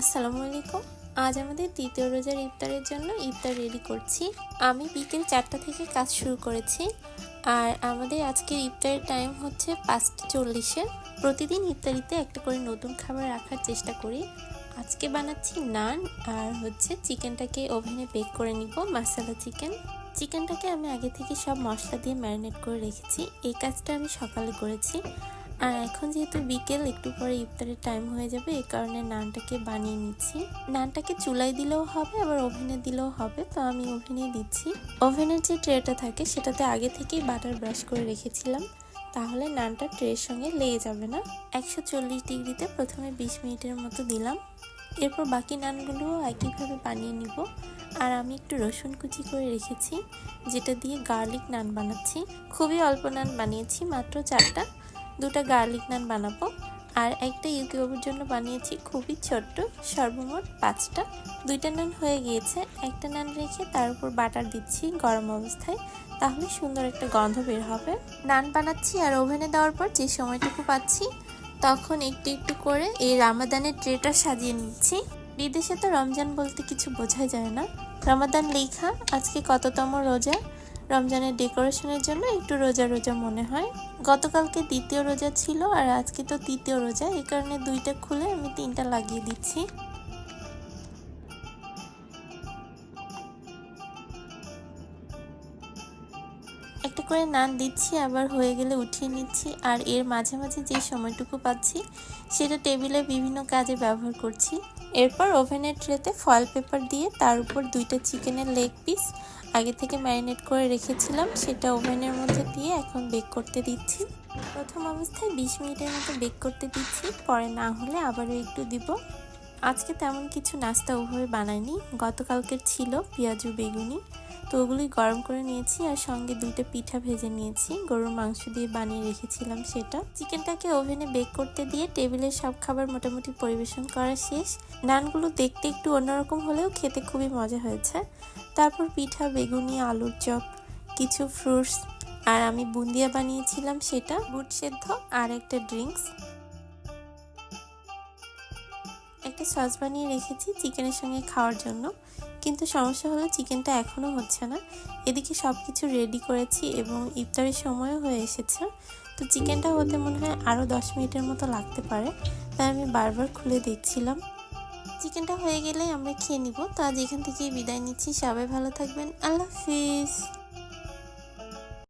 আসসালামু আলাইকুম। আজ আমাদের দ্বিতীয় রোজার ইফতারের জন্য ইফতার রেডি করছি। আমি বিকেল চারটা থেকে কাজ শুরু করেছি। আর আমাদের আজকের ইফতারের টাইম হচ্ছে পাঁচটা চল্লিশে। প্রতিদিন ইফতারিতে একটা করে নতুন খাবার রাখার চেষ্টা করি। আজকে বানাচ্ছি নান আর হচ্ছে চিকেনটাকে ওভেনে বেক করে নিব মশলা চিকেন। চিকেনটাকে আমি আগে থেকে সব মশলা দিয়ে ম্যারিনেট করে রেখেছি। এই কাজটা আমি সকালে করেছি। আর এখন যেহেতু বিকেল, একটু পরে ইফতারের টাইম হয়ে যাবে এই কারণে নানটাকে বানিয়ে নিচ্ছি। নানটাকে চুলায় দিলেও হবে, আবার ওভেনে দিলেও হবে, তো আমি ওভেনে দিচ্ছি। ওভেনের যে ট্রেটা থাকে, সেটাতে আগে থেকেই বাটার ব্রাশ করে রেখেছিলাম। তাহলে নানটা ট্রের সঙ্গে লেগে যাবে না। একশো চল্লিশ ডিগ্রিতে প্রথমে বিশ মিনিটের মতো দিলাম। এরপর বাকি নানগুলোও একইভাবে বানিয়ে নিব। আর আমি একটু রসুন কুচি করে রেখেছি, যেটা দিয়ে গার্লিক নান বানাচ্ছি। খুবই অল্প নান বানিয়েছি, মাত্র চারটা। দুটো গার্লিক নান বানাবো। আর একটা ইউটিউবের জন্য বানিয়েছি খুবই ছোট্ট, সর্বমোট পাঁচটা। দুইটা নান হয়ে গিয়েছে। একটা নান রেখে তার উপর বাটার দিচ্ছি গরম অবস্থায়। তাহলে সুন্দর একটা গন্ধ বের হবে। নান বানাচ্ছি আর ওভেনে দেওয়ার পর যে সময়টুকু পাচ্ছি, তখন একটু একটু করে এই রামাদানের ট্রেটা সাজিয়ে নিচ্ছি। বিদেশে তো রমজান বলতে কিছু বোঝা যায় না। রমাদান লেখা, আজকে কততম রোজা রমজানের ডেকোরেশনের জন্য একটু রোজা রোজা মনে হয়। গতকালকে দ্বিতীয় রোজা ছিল আর আজকে তো তৃতীয় রোজা। এই কারণে দুইটা খুলে আমি তিনটা লাগিয়ে দিচ্ছি। একটা করে নান দিচ্ছি, আবার হয়ে গেলে উঠিয়ে নিচ্ছি। আর এর মাঝে মাঝে যে সময়টুকু পাচ্ছি, সেটা টেবিলে বিভিন্ন কাজে ব্যবহার করছি। এরপর ওভেনের ট্রেতে ফয়েল পেপার দিয়ে তার উপর দুইটা চিকেনের লেগ পিস আগে থেকে ম্যারিনেট করে রেখেছিলাম। সেটা ওভেনের মধ্যে দিয়ে এখন বেক করতে দিচ্ছি। প্রথম অবস্থায় বিশ মিনিটের মতো বেক করতে দিচ্ছি, পরে না হলে আবারও একটু দিব। আজকে তেমন কিছু নাস্তা ওভাবে বানাইনি। গতকালকের ছিল পেঁয়াজু বেগুনি। তো ওগুলোই গরম করে নিয়েছি আর সঙ্গে দুইটা পিঠা ভেজে নিয়েছি। গরুর মাংস দিয়ে বানিয়ে রেখেছিলাম সেটা। চিকেনটাকে ওভেনে বেক করতে দিয়ে টেবিলের সব খাবার মোটামুটি পরিবেশন করা শেষ। নানগুলো দেখতে একটু অন্যরকম হলেও খেতে খুবই মজা হয়েছে। তারপর পিঠা, বেগুনি, আলুর চপ, কিছু ফ্রুটস আর আমি বুন্দিয়া বানিয়েছিলাম সেটা। বুট সেদ্ধ আর একটা ড্রিঙ্কস একটা সস বানিয়ে রেখেছি চিকেনের সঙ্গে খাওয়ার জন্য। কিন্তু সমস্যা হলো চিকেনটা এখনও হচ্ছে না। এদিকে সব কিছু রেডি করেছি এবং ইফতারের সময়ও হয়ে এসেছে। তো চিকেনটা হতে মনে হয় আরও দশ মিনিটের মতো লাগতে পারে। তাই আমি বারবার খুলে দেখছিলাম। চিকেনটা হয়ে গেলে আমরা খেয়ে নিব। তো আজ এখান থেকে বিদায় নিচ্ছি। সবাই ভালো থাকবেন। আল্লাহ হাফিজ।